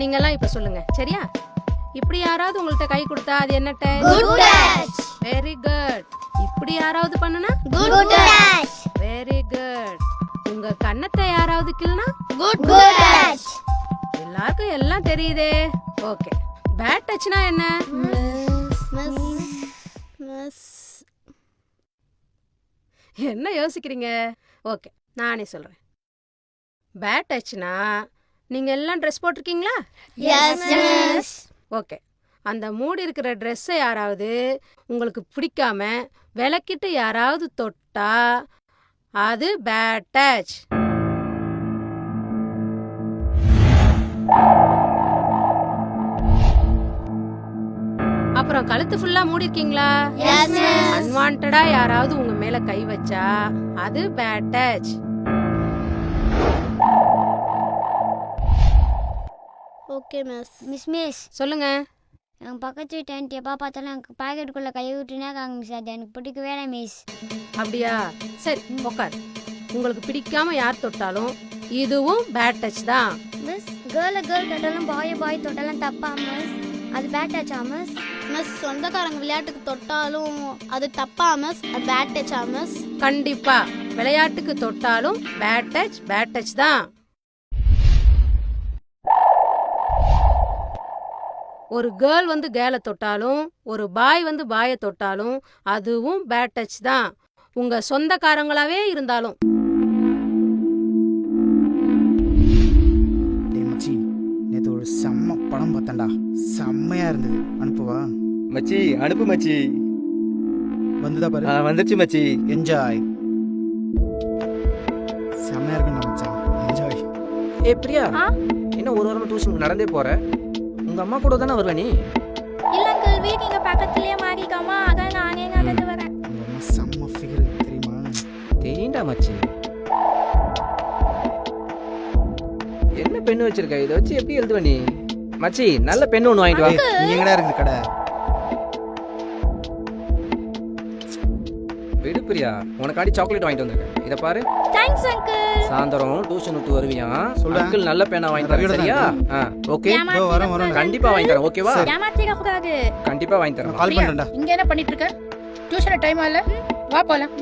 நீங்கெல்லாம் இப்ப சொல்லுங்க. சரியா? இப்படி யாராவது உங்கள்ட்ட கை கொடுத்தா அது என்ன. வெரி குட் இப்படி யாராவது பண்ணுனா. வெரி குட் உங்க கன்னத்தை யாராவது கிள்னா. எல்லாருக்கும் எல்லாம் தெரியுதே. ஓகே பேட் டச்னா என்ன? என்ன யோசிக்கிறீங்க? ஓகே நானே சொல்றேன். பேட் டச்னா நீங்க எல்லாம் ட்ரெஸ் போட்டிருக்கீங்களா. ஓகே அந்த மூடி இருக்கிற ட்ரெஸ்ஸை யாராவது உங்களுக்கு பிடிக்காம விளக்கிட்டு யாராவது தொட்டா அது பேட் டச் அப்புறம் கழுத்து ஃபுல்லா மூடி இருக்கீங்களா. அன்வான்டா யாராவது உங்க மேல கை வச்சா அது bad touch okay miss. Miss miss. சொல்லுங்க. எங்கள் பக்கத்து டென்ட் எப்போ பார்த்தாலும் எனக்கு பாக்கெட்டுக்குள்ளே கை விட்டுனே இருக்காங்க மிஸ் அது எனக்கு பிடிக்கவே இல்லை மிஸ் அப்படியா? சரி உட்கார் உங்களுக்கு பிடிக்காம யார் தொட்டாலும் இதுவும் பேட் டச் தான். மிஸ் கேர்ளை கேர்ள் தொட்டாலும் பாய் பாய் தொட்டாலும் தப்பா மிஸ் அது பேட் ஆச்சா மிஸ் மிஸ் சொந்தக்காரங்க விளையாட்டுக்கு தொட்டாலும் அது தப்பா மிஸ் அது பேட் டச்சா மிஸ் கண்டிப்பா. விளையாட்டுக்கு தொட்டாலும் பேட் டச் பேட் டச் தான். ஒரு கேர்ள் வந்து கேர்ளை தொட்டாலும் ஒரு பாய் வந்து பாயை தொட்டாலும் அதுவும் பேட் டச் தான். உங்க சொந்தக்காரங்களாவே இருந்தாலும். நேற்று ஒரு செம்ம படம் பார்த்தேன்டா. செம்மையா இருந்தது. அனுப்புவா? மச்சி அனுப்பு மச்சி. வந்துதா பாரு. வந்துருச்சு மச்சி. என்ஜாய் செம்மையா இருக்குண்டா மச்சான். என்ஜாய் ஏ பிரியா என்ன ஒரு வாரமா டியூஷன் நடந்தே போற? உங்க அம்மா கூட தானே வருவ நீ? இல்ல அங்கிள் இங்க பக்கத்துலயே மாறிக்கோமா அதான் நானே நடந்து வரேன். செம்ம ஃபிகர் தெரியுமா? தெரியுண்டா மச்சி. என்ன பெண்ணு வச்சிருக்க? இதை வச்சு எப்படி எழுதுவ நீ? மச்சி நல்ல பெண்ணு ஒன்று வாங்கிட்டு வா. ஏய், நீ எங்கடா இருக்குது கடை? பிரியா உனக்காடி சாக்லேட் வாங்கிட்டு வந்திருக்கேன். இதை பாரு. தேங்க்ஸ் அங்கிள் சாயந்தரம் டியூஷன் விட்டு வருவியா? சொல்றேன். அங்கிள் நல்ல பேனா வாங்கி தரேன் சரியா? ஓகே இதோ வரேன் வரேன் கண்டிப்பா வாங்கி தரேன் ஓகேவா ஏமாத்திக்க கூடாது கண்டிப்பா வாங்கி தரேன். கால் பண்றேன்டா. இங்க என்ன பண்ணிட்டு இருக்க டியூஷன் டைம் ஆகல வா போலாம்.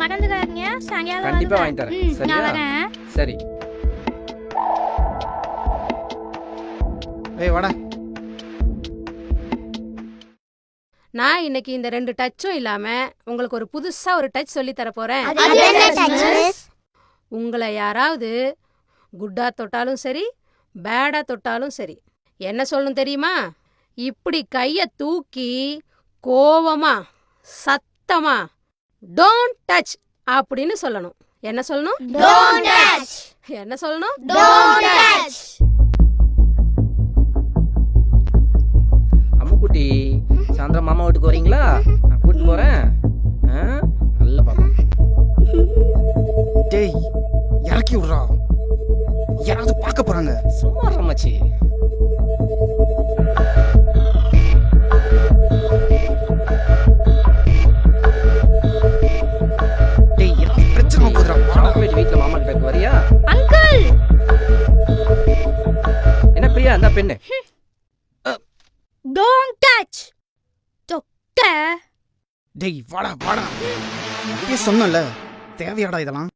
மறந்துடாதீங்க. சாயங்காலம் கண்டிப்பா வாங்கி தரேன். சரியா? சரி. ஏய் வாடா. நான் இன்னைக்கு இந்த ரெண்டு டச்சும் இல்லாம உங்களுக்கு ஒரு புதுசா ஒரு டச் சொல்லி தர போறேன்? உங்களை யாராவது குட்டா தொட்டாலும் சரி பேடா தொட்டாலும் சரி என்ன சொல்லணும் தெரியுமா? இப்படி கைய தூக்கி கோவமா சத்தமா டோன்ட் டச் அப்படின்னு சொல்லணும். என்ன சொல்லணும். என்ன சொல்லணும்? மாமா வீட்டுக்கு வரீங்களா? நான் கூட்டிட்டு போறேன்? நல்ல பாப்பா டேய் இறக்கி விட்றா. யாராவது பார்க்க போறாங்க. சும்மா இருடா மச்சி. டேய் யாராவது பிரச்சனை போதுடா வாடா. சாக்லேட் வீட்ல மாமா கிட்ட இருக்கு வரியா? அங்கிள்! என்ன பிரியா இந்த பெண்ணு. டோன்ட் டச் டேய் வாடா வாடா. சொன்னல தேவையாடா இதெல்லாம்?